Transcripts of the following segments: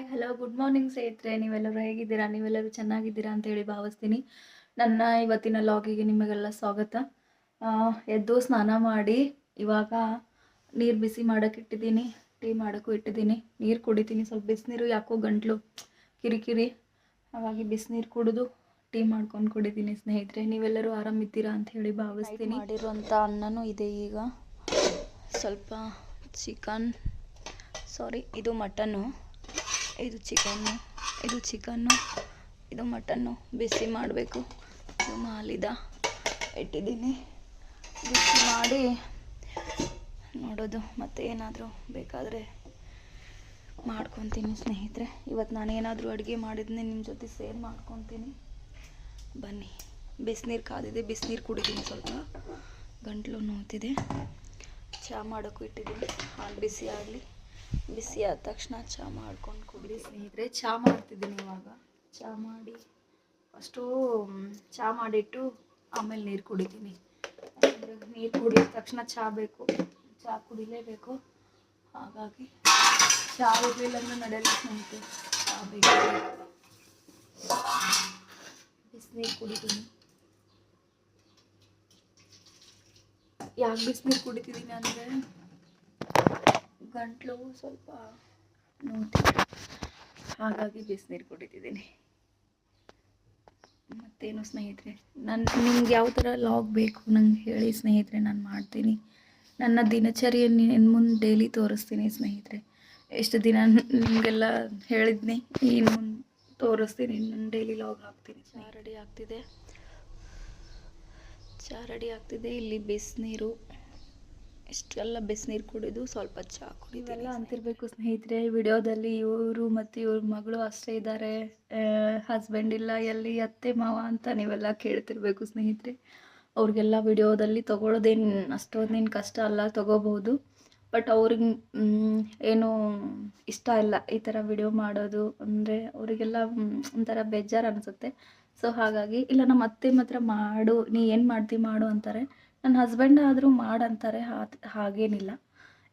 Hi hello good morning ಸ್ನೇಹಿತರೆ. ನೀವೆಲ್ಲರೂ ಹೇಗಿದ್ದೀರಾ? ನೀವೆಲ್ಲರೂ ಚೆನ್ನಾಗಿದ್ದೀರಾ ಅಂತೇಳಿ ಭಾವಿಸ್ತೀನಿ. ನನ್ನ ಇವತ್ತಿನ ಲಾಗಿಗೆ ನಿಮಗೆಲ್ಲ ಸ್ವಾಗತ. ಎದ್ದು ಸ್ನಾನ ಮಾಡಿ ಇವಾಗ ನೀರು ಬಿಸಿ ಮಾಡೋಕೆ ಇಟ್ಟಿದ್ದೀನಿ. ಟೀ ಮಾಡೋಕ್ಕೂ ಇಟ್ಟಿದ್ದೀನಿ. ನೀರು ಕುಡಿತೀನಿ. ಸ್ವಲ್ಪ ಬಿಸಿನೀರು ಯಾಕೋ ಗಂಟ್ಲು ಕಿರಿಕಿರಿ. ಹಾಗಾಗಿ ಬಿಸಿನೀರು ಕುಡಿದು ಟೀ ಮಾಡ್ಕೊಂಡು ಕುಡಿತೀನಿ ಸ್ನೇಹಿತರೆ. ನೀವೆಲ್ಲರೂ ಆರಾಮಿದ್ದೀರಾ ಅಂತ ಹೇಳಿ ಭಾವಿಸ್ತೀನಿ. ಮಾಡಿರುವಂಥ ಅನ್ನನೂ ಇದೆ ಈಗ. ಸ್ವಲ್ಪ ಚಿಕನ್ ಸಾರಿ ಇದು ಮಟನ್ನು ಇದು ಚಿಕನ್ನು ಇದು ಚಿಕನ್ನು, ಇದು ಮಟನ್ನು ಬಿಸಿ ಮಾಡಬೇಕು. ಇದು ಮಾಲಿದ ಇಟ್ಟಿದ್ದೀನಿ. ಬಿಸಿ ಮಾಡಿ ನೋಡೋದು ಮತ್ತೆ ಏನಾದರೂ ಬೇಕಾದರೆ ಮಾಡ್ಕೊತೀನಿ ಸ್ನೇಹಿತರೆ. ಇವತ್ತು ನಾನು ಏನಾದರೂ ಅಡುಗೆ ಮಾಡಿದ್ನೆ ನಿಮ್ಮ ಜೊತೆ ಸೇರ್ ಮಾಡ್ಕೊತೀನಿ. ಬನ್ನಿ. ಬಿಸಿನೀರು ಕಾದಿದೆ, ಬಿಸಿನೀರು ಕುಡಿತೀನಿ ಸ್ವಲ್ಪ. ಗಂಟ್ಲು ನೋಯ್ತಿದೆ. ಚಹಾ ಮಾಡೋಕ್ಕೂ ಇಟ್ಟಿದ್ದೀನಿ. ಹಾಲು ಬಿಸಿ ಆಗಲಿ. ಬಿಸಿ ಆದ ತಕ್ಷಣ ಚಹಾ ಮಾಡ್ಕೊಂಡು ಕುಡಿ ಸ್ನೇಹಿತರೆ ಚಹಾ ಮಾಡ್ತಿದ್ದೀನಿ ಇವಾಗ. ಚಹಾ ಮಾಡಿ ಫಸ್ಟು ಚಹಾ ಮಾಡಿಟ್ಟು ಆಮೇಲೆ ನೀರು ಕುಡಿತೀನಿ. ಅಂದರೆ ನೀರು ಕುಡಿದ ತಕ್ಷಣ ಚಹಾ ಬೇಕು. ಚಹಾ ಕುಡಿಲೇಬೇಕು. ಹಾಗಾಗಿ ಚಹಾ ಇರಲಿಲ್ಲ ಅಂದ್ರೆ ನಡೆಯಲ್ಲ ಸ್ನೇಹಿತರೆ. ಚಹಾ ಬೇಕು. ಬಿಸಿನೀರು ಕುಡಿತೀನಿ. ಯಾಕೆ ಬಿಸಿನೀರು ಕುಡಿತಿದ್ದೀನಿ ಅಂದರೆ ಗಂಟ್ಲು ಸ್ವಲ್ಪ ನೋಡ್ತಿದೆ ಹಾಗಾಗಿ ಬಿಸಿನೀರು ಕುಡಿತಿದ್ದೀನಿ. ಮತ್ತೇನು ಸ್ನೇಹಿತರೆ ನನ್ನ ನಿಮ್ಗೆ ಯಾವ ಥರ ಲಾಗ್ ಬೇಕು ನಂಗೆ ಹೇಳಿ ಸ್ನೇಹಿತರೆ, ನಾನು ಮಾಡ್ತೀನಿ. ನನ್ನ ದಿನಚರಿಯನ್ನು ಇನ್ನು ಮುಂದೆ ಡೈಲಿ ತೋರಿಸ್ತೀನಿ ಸ್ನೇಹಿತರೆ. ಎಷ್ಟು ದಿನ ನಿಮಗೆಲ್ಲ ಹೇಳಿದ್ನಿ ಇನ್ನು ಮುಂದೆ ತೋರಿಸ್ತೀನಿ ನನ್ನ ಡೈಲಿ ಲಾಗ್ ಹಾಕ್ತೀನಿ ಚಹಾ ರೆಡಿ ಆಗ್ತಿದೆ. ಚಹಾ ರೆಡಿ ಆಗ್ತಿದೆ. ಇಲ್ಲಿ ಬಿಸಿನೀರು. ಇಷ್ಟೆಲ್ಲ ಬಿಸಿನೀರು ಕುಡಿದು ಸ್ವಲ್ಪ ಚಹಾ ಕುಡಿದು ಎಲ್ಲ ಅಂತಿರ್ಬೇಕು ಸ್ನೇಹಿತರೆ, ವಿಡಿಯೋದಲ್ಲಿ ಇವರು ಮತ್ತು ಇವ್ರ ಮಗಳು ಅಷ್ಟೇ ಇದ್ದಾರೆ ಹಸ್ಬೆಂಡ್ ಇಲ್ಲ, ಎಲ್ಲಿ ಅತ್ತೆ, ಮಾವ ಅಂತ ನೀವೆಲ್ಲ ಕೇಳ್ತಿರ್ಬೇಕು ಸ್ನೇಹಿತರೆ. ಅವ್ರಿಗೆಲ್ಲ ವಿಡಿಯೋದಲ್ಲಿ ತೊಗೊಳೋದೇನು ಅಷ್ಟೊಂದೇನು ಕಷ್ಟ ಅಲ್ಲ ತೊಗೋಬೋದು ಬಟ್ ಅವ್ರಿಗೆ ಏನು ಇಷ್ಟ ಇಲ್ಲ ಈ ಥರ ವಿಡಿಯೋ ಮಾಡೋದು ಅಂದರೆ ಅವರಿಗೆಲ್ಲ ಒಂಥರ ಬೇಜಾರು ಅನಿಸುತ್ತೆ. ಸೊ ಹಾಗಾಗಿ, ಇಲ್ಲ ನಮ್ಮ ಅತ್ತೆ ಮಾತ್ರ ಮಾಡು, ನೀ ಏನು ಮಾಡ್ತಿ ಮಾಡು ಅಂತಾರೆ. ನನ್ನ ಹಸ್ಬೆಂಡ್ ಆದರೂ ಮಾಡಂತಾರೆ ಹಾಗೇನಿಲ್ಲ.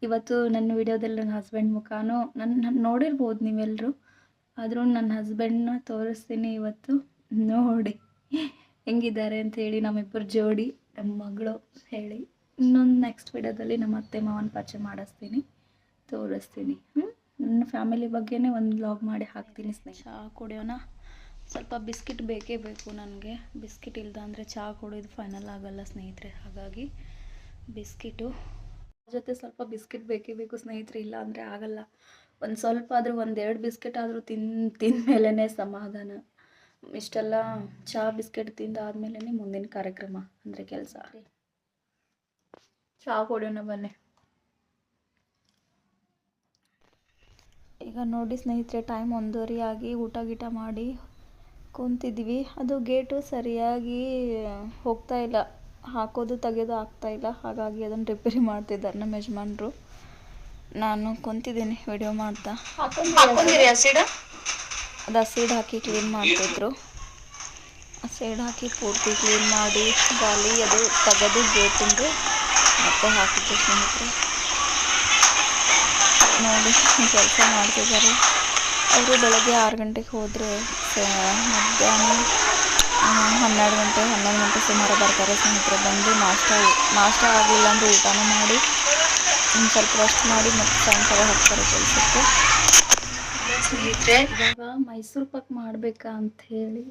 ಇವತ್ತು ನನ್ನ ವಿಡಿಯೋದಲ್ಲಿ ನನ್ನ ಹಸ್ಬೆಂಡ್ ಮುಖಾನೋ ನನ್ನ ನೋಡಿರ್ಬೋದು ನೀವೆಲ್ಲರೂ ಆದರೂ ನನ್ನ ಹಸ್ಬೆಂಡ್ನ ತೋರಿಸ್ತೀನಿ ಇವತ್ತು. ನೋಡಿ ಹೆಂಗಿದ್ದಾರೆ ಅಂತ ಹೇಳಿ ನಮ್ಮಿಬ್ಬರು ಜೋಡಿ ನಮ್ಮ ಮಗಳು ಹೇಳಿ. ಇನ್ನೊಂದು ನೆಕ್ಸ್ಟ್ ವಿಡಿಯೋದಲ್ಲಿ ನಮ್ಮ ಅತ್ತೆ ಮಾವನ ಪರಿಚಯ ಮಾಡಿಸ್ತೀನಿ, ತೋರಿಸ್ತೀನಿ. ನನ್ನ ಫ್ಯಾಮಿಲಿ ಬಗ್ಗೆನೇ ಒಂದು ವ್ಲಾಗ್ ಮಾಡಿ ಹಾಕ್ತೀನಿ ಸ್ನೇಹ. ಕುಡಿಯೋಣ? ಸ್ವಲ್ಪ ಬಿಸ್ಕಿಟ್ ಬೇಕೇ ಬೇಕು ನನಗೆ. ಬಿಸ್ಕಿಟ್ ಇಲ್ಲದಂದ್ರೆ ಚಹಾ ಕುಡಿದು ಫೈನಲ್ ಆಗಲ್ಲ ಸ್ನೇಹಿತರೆ. ಹಾಗಾಗಿ ಬಿಸ್ಕಿಟು. ಜೊತೆ ಸ್ವಲ್ಪ ಬಿಸ್ಕಿಟ್ ಬೇಕೇ ಬೇಕು ಸ್ನೇಹಿತರೆ. ಇಲ್ಲ ಅಂದರೆ ಆಗಲ್ಲ. ಒಂದು ಸ್ವಲ್ಪ ಆದರೂ ಒಂದೆರಡು ಬಿಸ್ಕೆಟ್ ಆದರೂ ತಿನ್ ತಿಂದಮೇಲೇ ಸಮಾಧಾನ. ಇಷ್ಟೆಲ್ಲ ಚಹಾ ಬಿಸ್ಕೆಟ್ ತಿಂದಾದ್ಮೇಲೆ ಮುಂದಿನ ಕಾರ್ಯಕ್ರಮ, ಅಂದರೆ ಕೆಲಸ. ಚಹಾ ಕೊಡೋಣ ಬನ್ನಿ. ಈಗ ನೋಡಿ ಸ್ನೇಹಿತರೆ ಟೈಮ್ ಒಂದೂವರೆ ಆಗಿ ಊಟ ಗೀಟ ಮಾಡಿ ಕುಂತಿದ್ವಿ. ಅದು ಗೇಟು ಸರಿಯಾಗಿ ಹೋಗ್ತಾ ಇಲ್ಲ. ಹಾಕೋದು ತೆಗೆಯೋದು ಆಗ್ತಾ ಇಲ್ಲ. ಹಾಗಾಗಿ ಅದನ್ನು ರಿಪೇರಿ ಮಾಡ್ತಿದ್ದಾರೆ ನಮ್ಮ ಯಜಮಾನ್ರು. ನಾನು ಕುಂತಿದ್ದೀನಿ ವಿಡಿಯೋ ಮಾಡ್ತಾ. ಅದು ಹಸಿಡ್ ಹಾಕಿ ಕ್ಲೀನ್ ಮಾಡ್ತಿದ್ರು. ಸೈಡ್ ಹಾಕಿ ಪೂರ್ತಿ ಕ್ಲೀನ್ ಮಾಡಿ ಗಾಲಿ ಅದು ತೆಗೆದು ಗೇಟಿಂದು ಮತ್ತೆ ಹಾಕಿದ್ದು ಸ್ನೇಹಿತರೆ. ನೋಡಿ ಕೆಲಸ ಮಾಡ್ತಿದ್ದಾರೆ. ಅವರು ಬೆಳಗ್ಗೆ ಆರು ಗಂಟೆಗೆ ಹೋದರೆ ಮಧ್ಯಾಹ್ನ ಆ, ಹನ್ನೆರಡು ಗಂಟೆ ಹನ್ನೊಂದು ಗಂಟೆ ಸುಮಾರು ಬರ್ತಾರೆ ಸ್ನೇಹಿತರು. ಬಂದು ನಾಷ್ಟ ನಾಷ್ಟ ಆಗಲಿಲ್ಲ ಅಂದರೆ ಊಟನೂ ಮಾಡಿ ಒಂದು ಸ್ವಲ್ಪ ರೆಸ್ಟ್ ಮಾಡಿ ಮತ್ತು ಸಾಯಂಕಾಲ ಹೋಗ್ತಾರೆ ಕೆಲಸಕ್ಕೆ. ಸ್ನೇಹಿತರೆ ಇವಾಗ ಮೈಸೂರು ಪಾಕ್ ಮಾಡಬೇಕಾ ಅಂತ ಹೇಳಿ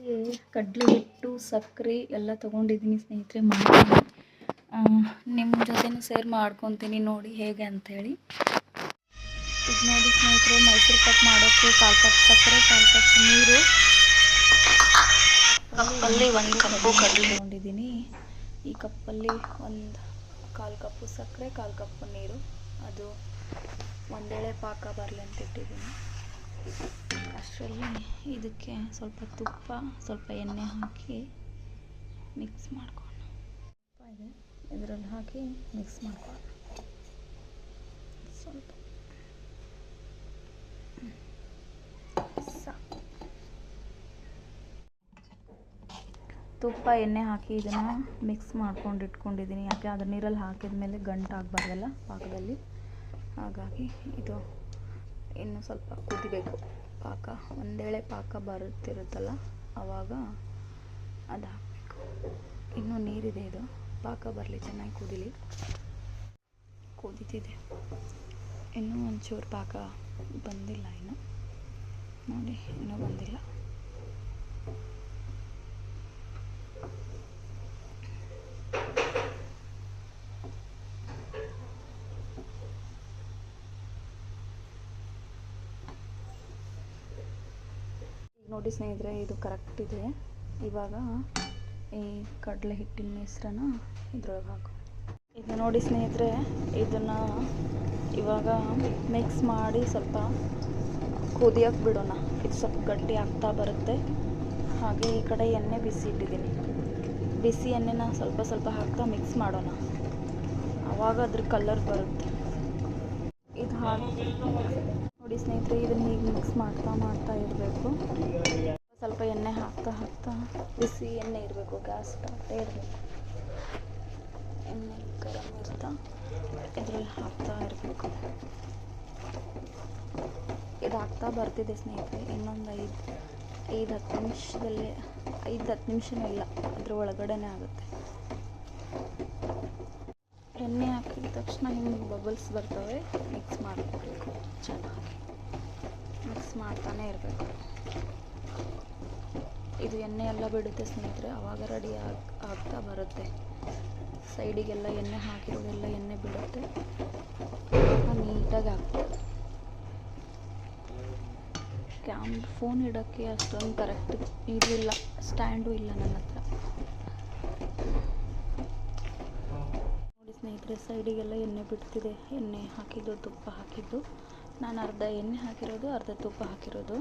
ಕಡಲೆ ಹಿಟ್ಟು ಸಕ್ಕರೆ ಎಲ್ಲ ತೊಗೊಂಡಿದ್ದೀನಿ ಸ್ನೇಹಿತರೆ ಮಾಡ್ತೀನಿ. ನಿಮ್ಮ ಜೊತೆನೂ ಸೇರ್ ಮಾಡ್ಕೊತೀನಿ ನೋಡಿ ಹೇಗೆ ಅಂಥೇಳಿ ಇದು ನೋಡಿ ಸ್ನೇಹಿತರೆ ಮೈಸೂರು ಪಾಕ್ ಮಾಡೋಕ್ಕೆ ಕಾಲು ಕಪ್ ಸಕ್ಕರೆ ಕಾಲು ಕಪ್ ನೀರು ಕಪ್ಪಲ್ಲಿ ಒಂದು ಕಪ್ಪು ಕಡಲೆ. ತೊಗೊಂಡಿದ್ದೀನಿ ಈ ಕಪ್ಪಲ್ಲಿ ಒಂದು ಕಾಲು ಕಪ್ಪು ಸಕ್ಕರೆ, ಕಾಲು ಕಪ್ಪು ನೀರು. ಅದು ಒಂದೇಳೆ ಪಾಕ ಬರಲಿ ಅಂತ ಇಟ್ಟಿದ್ದೀನಿ. ಅಷ್ಟರಲ್ಲಿ ಇದಕ್ಕೆ ಸ್ವಲ್ಪ ತುಪ್ಪ, ಸ್ವಲ್ಪ ಎಣ್ಣೆ ಹಾಕಿ ಮಿಕ್ಸ್ ಮಾಡ್ಕೊಂಡು ಇದೆ. ಇದರಲ್ಲಿ ಹಾಕಿ ಮಿಕ್ಸ್ ಮಾಡ್ಕೊಂಡು ಸ್ವಲ್ಪ ತುಪ್ಪ, ಎಣ್ಣೆ ಹಾಕಿ ಇದನ್ನು ಮಿಕ್ಸ್ ಮಾಡ್ಕೊಂಡು ಇಟ್ಕೊಂಡಿದ್ದೀನಿ. ಯಾಕೆ? ಅದ್ರ ನೀರಲ್ಲಿ ಹಾಕಿದ ಮೇಲೆ ಗಂಟು ಆಗಬಾರ್ದಲ್ಲ ಪಾಕದಲ್ಲಿ. ಹಾಗಾಗಿ ಇದು ಇನ್ನು ಸ್ವಲ್ಪ ಕುದಿಬೇಕು. ಪಾಕ ಒಂದೇಳೆ ಪಾಕ ಬರುತ್ತಿರುತ್ತಲ್ಲ ಆವಾಗ ಅದು ಹಾಕಬೇಕು. ಇನ್ನೂ ನೀರಿದೆ ಇದು. ಪಾಕ ಬರಲಿ, ಚೆನ್ನಾಗಿ ಕುದಿಲಿ. ಕುದೀತಿದೆ. ಇನ್ನೂ ಒಂಚೂರು ಪಾಕ ಬಂದಿಲ್ಲ ಇನ್ನು. ನೋಡಿ, ಇನ್ನೂ ಬಂದಿಲ್ಲ. ನೋಡಿ ಸ್ನೇಹಿತರೆ, ಇದು ಕರೆಕ್ಟ್ ಇದೆ. ಇವಾಗ ಈ ಕಡಲೆ ಹಿಟ್ಟಿನ ಮಿಶ್ರಣ ಇದ್ರೊಳಗೆ ಹಾಕು. ಇದು ನೋಡಿ ಸ್ನೇಹಿತರೆ, ಇದನ್ನು ಇವಾಗ ಮಿಕ್ಸ್ ಮಾಡಿ ಸ್ವಲ್ಪ ಕುದಿಯೋಕೆ ಬಿಡೋಣ. ಇದು ಸ್ವಲ್ಪ ಗಟ್ಟಿ ಆಗ್ತಾ ಬರುತ್ತೆ. ಹಾಗೆ ಈ ಕಡೆ ಎಣ್ಣೆ ಬಿಸಿ ಇಟ್ಟಿದ್ದೀನಿ. ಬಿಸಿ ಎಣ್ಣೆನ ಸ್ವಲ್ಪ ಸ್ವಲ್ಪ ಹಾಕ್ತಾ ಮಿಕ್ಸ್ ಮಾಡೋಣ. ಆವಾಗ ಅದ್ರ ಕಲರ್ ಬರುತ್ತೆ. ಇದು ಹಾಕಿ ನೋಡಿ ಸ್ನೇಹಿತರೆ, ಇದನ್ನ ಹೀಗೆ ಮಿಕ್ಸ್ ಮಾಡ್ತಾ ಮಾಡ್ತಾ ಇರಬೇಕು. ಸ್ವಲ್ಪ ಎಣ್ಣೆ ಹಾಕ್ತಾ ಹಾಕ್ತಾ ಬಿಸಿ ಎಣ್ಣೆ ಇರಬೇಕು ಗ್ಯಾಸ್ ಸ್ಟಾರ್ಟೇ ಇರಬೇಕು. ಎಣ್ಣೆ ಗರಂ ಇರ್ತಾ, ಇದರಲ್ಲಿ ಹಾಕ್ತಾ ಇರಬೇಕು. ಇದು ಹಾಕ್ತಾ ಬರ್ತಿದೆ ಸ್ನೇಹಿತರೆ, ಇನ್ನೊಂದು ಐದು ಐದು ಹತ್ತು ನಿಮಿಷದಲ್ಲಿ, ಐದು ಹತ್ತು ನಿಮಿಷನೂ ಇಲ್ಲ, ಅದ್ರ ಒಳಗಡೆನೇ ಆಗುತ್ತೆ. ಎಣ್ಣೆ ಹಾಕಿದ ತಕ್ಷಣ ಹಿಂಗೆ ಬಬಲ್ಸ್ ಬರ್ತವೆ ಮಿಕ್ಸ್ ಮಾಡ್ಕೋಬೇಕು ಚೆನ್ನಾಗಿ ಮಿಕ್ಸ್ ಮಾಡ್ತಾನೆ ಇರಬೇಕು. ಇದು ಎಣ್ಣೆ ಎಲ್ಲ ಬಿಡುತ್ತೆ ಸ್ನೇಹಿತರೆ ಆವಾಗ ರೆಡಿ ಆಗಿ ಆಗ್ತಾ ಬರುತ್ತೆ. ಸೈಡಿಗೆಲ್ಲ ಎಣ್ಣೆ ಹಾಕಿರೋದೆಲ್ಲ ಎಣ್ಣೆ ಬಿಡುತ್ತೆ. ನೀಟಾಗಿ ಹಾಕ್ಬೋದು ಕ್ಯಾಮ್ ಫೋನ್ ಇಡೋಕ್ಕೆ ಅಷ್ಟೊಂದು ಕರೆಕ್ಟ್ ಇರಲಿಲ್ಲ ಸ್ಟ್ಯಾಂಡು ಇಲ್ಲ ನನ್ನ ಹತ್ರ ಸ್ನೇಹಿತರೆ, ಸೈಡಿಗೆಲ್ಲ ಎಣ್ಣೆ ಬಿಡ್ತಿದೆ. ಎಣ್ಣೆ ಹಾಕಿದ್ದು, ತುಪ್ಪ ಹಾಕಿದ್ದು. ನಾನು ಅರ್ಧ ಎಣ್ಣೆ ಹಾಕಿರೋದು, ಅರ್ಧ ತುಪ್ಪ ಹಾಕಿರೋದು.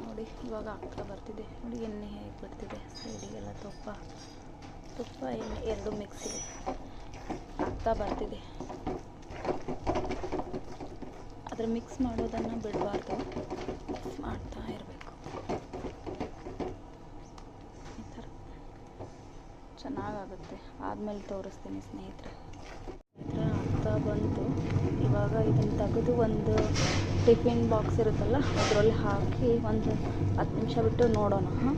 ನೋಡಿ, ಇವಾಗ ಆಗ್ತಾ ಬರ್ತಿದೆ. ನೋಡಿ, ಎಣ್ಣೆ ಹೇಗೆ ಬರ್ತಿದೆ. ಸೈಡಿಗೆಲ್ಲ ತುಪ್ಪ ತುಪ್ಪ, ಎಣ್ಣೆ ಎರಡು ಮಿಕ್ಸ್ ಇದೆ. ಆಗ್ತಾ ಬರ್ತಿದೆ. ಅದರ ಮಿಕ್ಸ್ ಮಾಡೋದನ್ನು ಬಿಡಬಾರ್ದು. ಮಾಡ್ತಾ ಇರಬೇಕು. ಈ ಥರ ಚೆನ್ನಾಗಾಗುತ್ತೆ. ಆದಮೇಲೆ ತೋರಿಸ್ತೀನಿ ಸ್ನೇಹಿತರೆ. ಬಂತು. ಇವಾಗ ಇದನ್ನು ತೆಗೆದು ಒಂದು ಟಿಫಿನ್ ಬಾಕ್ಸ್ ಇರುತ್ತಲ್ಲ, ಅದರಲ್ಲಿ ಹಾಕಿ ಒಂದು ಹತ್ತು ನಿಮಿಷ ಬಿಟ್ಟು ನೋಡೋಣ. ಹಾಂ?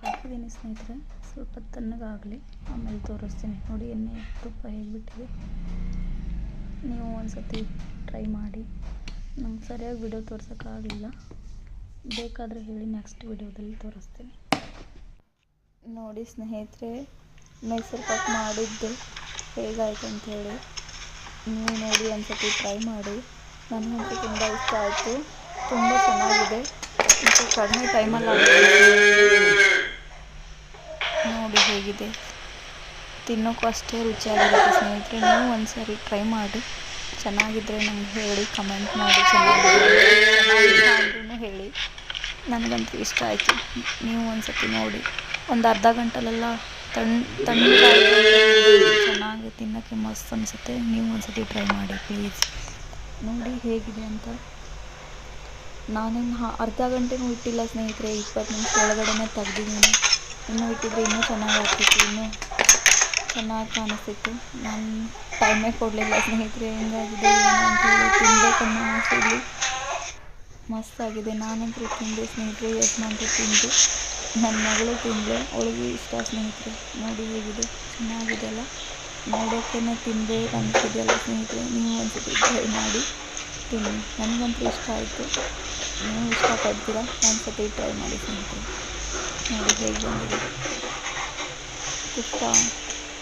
ಹಾಕಿದ್ದೀನಿ ಸ್ನೇಹಿತರೆ, ಸ್ವಲ್ಪ ತಣ್ಣಗಾಗಲಿ. ಆಮೇಲೆ ತೋರಿಸ್ತೀನಿ. ನೋಡಿ, ಎಣ್ಣೆ ತುಪ್ಪ ಹೇಗೆ ಬಿಟ್ಟಿದೆ ನೀವು ಒಂದು ಸತಿ ಟ್ರೈ ಮಾಡಿ. ನಂಗೆ ಸರಿಯಾಗಿ ವಿಡಿಯೋ ತೋರ್ಸೋಕ್ಕಾಗಲಿಲ್ಲ. ಬೇಕಾದರೆ ಹೇಳಿ ನೆಕ್ಸ್ಟ್ ವಿಡಿಯೋದಲ್ಲಿ ತೋರಿಸ್ತೀನಿ. ನೋಡಿ ಸ್ನೇಹಿತರೆ, ಮೈಸೂರು ಪಾಕ್ ಮಾಡಿದ್ದು ಹೇಗಾಯಿತು ಅಂಥೇಳಿ ನೀವು ನೋಡಿ ಒಂದು ಸತಿ ಟ್ರೈ ಮಾಡಿ. ನನಗಂತೂ ತುಂಬ ಇಷ್ಟ ಆಯಿತು. ತುಂಬ ಚೆನ್ನಾಗಿದೆ. ಮತ್ತು ಕಡಿಮೆ ಟೈಮಲ್ಲಿ ನೋಡಿ ಹೇಗಿದೆ. ತಿನ್ನೋಕ್ಕೂ ಅಷ್ಟೇ ರುಚಿಯಾಗಿರುತ್ತೆ ಸ್ನೇಹಿತರೆ. ನೀವು ಒಂದು ಸಾರಿ ಟ್ರೈ ಮಾಡಿ. ಚೆನ್ನಾಗಿದ್ದರೆ ನಂಗೆ ಹೇಳಿ ಕಮೆಂಟ್ ಮಾಡಿ. ಅಂದ್ರೂ ಹೇಳಿ. ನನಗಂತೂ ಇಷ್ಟ ಆಯಿತು. ನೀವು ಒಂದು ಸತಿ ನೋಡಿ. ಒಂದು ಅರ್ಧ ಗಂಟಲೆಲ್ಲ ತಣ್ಣ ಚೆನ್ನಾಗಿ ತಿನ್ನೋಕ್ಕೆ ಮಸ್ತ್ ಅನಿಸುತ್ತೆ. ನೀವು ಒಂದು ಸತಿ ಟ್ರೈ ಮಾಡಿ ಪ್ಲೀಸ್ ನೋಡಿ ಹೇಗಿದೆ ಅಂತ. ನಾನೇನು ಅರ್ಧ ಗಂಟೆನೂ ಇಟ್ಟಿಲ್ಲ ಸ್ನೇಹಿತರೆ, ಇಪ್ಪತ್ತು ನಿಮಿಷ ಒಳಗಡೆನೇ ತೆಗ್ದಿದ್ದೀನಿ. ಇನ್ನೂ ಇಟ್ಟಿದ್ರೆ ಇನ್ನೂ ಚೆನ್ನಾಗಿ ಆಗ್ತಿತ್ತು, ಇನ್ನೂ ಚೆನ್ನಾಗಿ ಕಾಣಿಸ್ತಿತ್ತು. ನಾನು ಟೈಮೇ ಕೊಡಲಿಲ್ಲ ಸ್ನೇಹಿತರೆ, ಹೆಂಗಾಗಿದೆ, ಏನು ಅಂತೇಳಿ ಆಸೆ ಆಸೆಯಲ್ಲಿ ಮಸ್ತಾಗಿದೆ ನಾನಂತೂ ತಿಂದೆ ಸ್ನೇಹಿತರೆ, ಯಜಮಾನ್ರು ತಿಂದು. ನನ್ನ ಮಗಳು ತಿಂದಳು ಅವಳಿಗೆ ಇಷ್ಟ ಸ್ನೇಹಿತರೆ. ನೋಡಿ ಹೇಗಿದೆ. ಚೆನ್ನಾಗಿದೆ ಅಲ್ಲ ನೋಡೋಕ್ಕೇ ತಿನ್ಬೇಕು ಅನಿಸ್ತಿದೆಯಲ್ಲ ಸ್ನೇಹಿತರೆ? ನೀವು ಒಂದ್ಸತಿ ಟ್ರೈ ಮಾಡಿ ತಿನ್ನಿ. ನನಗಂತೂ ಇಷ್ಟ ಆಯಿತು. ನೀವು ಇಷ್ಟಪಡ್ತೀರಾ? ಒಂದ್ಸತಿ ಟ್ರೈ ಮಾಡಿ ಸ್ನೇಹಿತರೆ. ನೋಡಿ ಹೇಗೆ ಬಂದಿದೆ. ತುಪ್ಪ